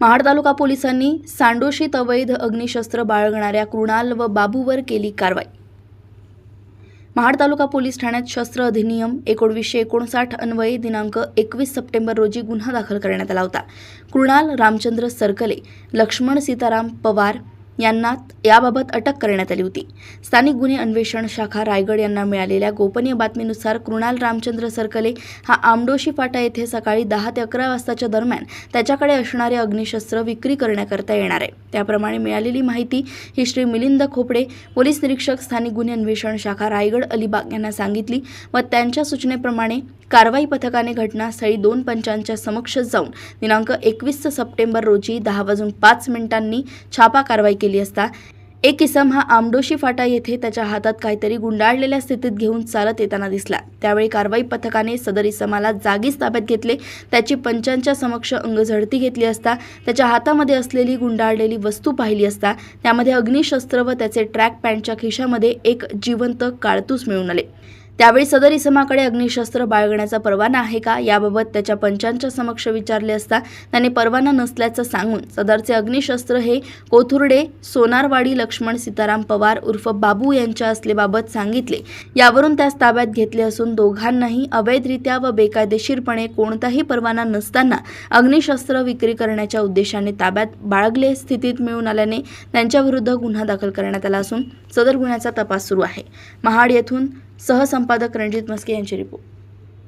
महाड तालुका पोलिसांनी सांडोशीत अवैध अग्निशस्त्र बाळगणाऱ्या कृणाल व बाबूवर केली कारवाई. महाड तालुका पोलीस ठाण्यात शस्त्र अधिनियम एकोणवीसशे एकोणसाठ अन्वये दिनांक एकवीस सप्टेंबर रोजी गुन्हा दाखल करण्यात आला होता. कृणाल रामचंद्र सरकले लक्ष्मण सीताराम पवार यांना याबाबत अटक करण्यात आली होती. स्थानिक गुन्हे अन्वेषण शाखा रायगड यांना मिळालेल्या गोपनीय बातमीनुसार कृणाल रामचंद्र सरकले हा आमडोशी फाटा येथे सकाळी दहा ते अकरा वाजताच्या दरम्यान त्याच्याकडे असणारे अग्निशस्त्र विक्री करण्याकरता येणार आहे. त्याप्रमाणे मिळालेली माहिती ही श्री मिलिंद खोपडे पोलीस निरीक्षक स्थानिक गुन्हे अन्वेषण शाखा रायगड अलिबाग यांना सांगितली व त्यांच्या सूचनेप्रमाणे कारवाई पथकाने घटनास्थळी दोन पंचांच्या समक्ष जाऊन दिनांक एकवीस सप्टेंबर रोजी दहा वाजून पाच मिनिटांनी छापा कारवाई केली असता एक इसम हा आमडोशी फाटा येथे त्याच्या हातात काहीतरी गुंडाळलेल्या स्थितीत घेऊन चालत येताना दिसला. त्यावेळी कारवाई पथकाने सदर इसमाला जागीच ताब्यात घेतले. त्याची पंचांच्या समक्ष अंगझडती घेतली असता त्याच्या हातामध्ये असलेली गुंडाळलेली वस्तू पाहिली असता त्यामध्ये अग्निशस्त्र व त्याचे ट्रॅक पॅन्टच्या खिशामध्ये एक जिवंत काळतूस मिळून आले. त्यावेळी सदर इसमाकडे अग्निशस्त्र बाळगण्याचा परवाना आहे का? याबाबत त्याच्या पंचांच्या समक्ष विचारले असता त्याने परवाना नसल्याचं सांगून सदरचे अग्निशस्त्र हे कोथुर्डे सोनारवाडी लक्ष्मण सीताराम पवार उर्फ बाबू यांच्या असलेबाबत सांगितले. यावरून त्यास ताब्यात घेतले असून दोघांनाही अवैधरित्या व बेकायदेशीरपणे कोणताही परवाना नसताना अग्निशस्त्र विक्री करण्याच्या उद्देशाने ताब्यात बाळगले स्थितीत मिळून आल्याने त्यांच्याविरुद्ध गुन्हा दाखल करण्यात आला असून सदर गुन्ह्याचा तपास सुरू आहे. महाड येथून सहसंपादक रणजित मस्के यांची रिपोर्ट.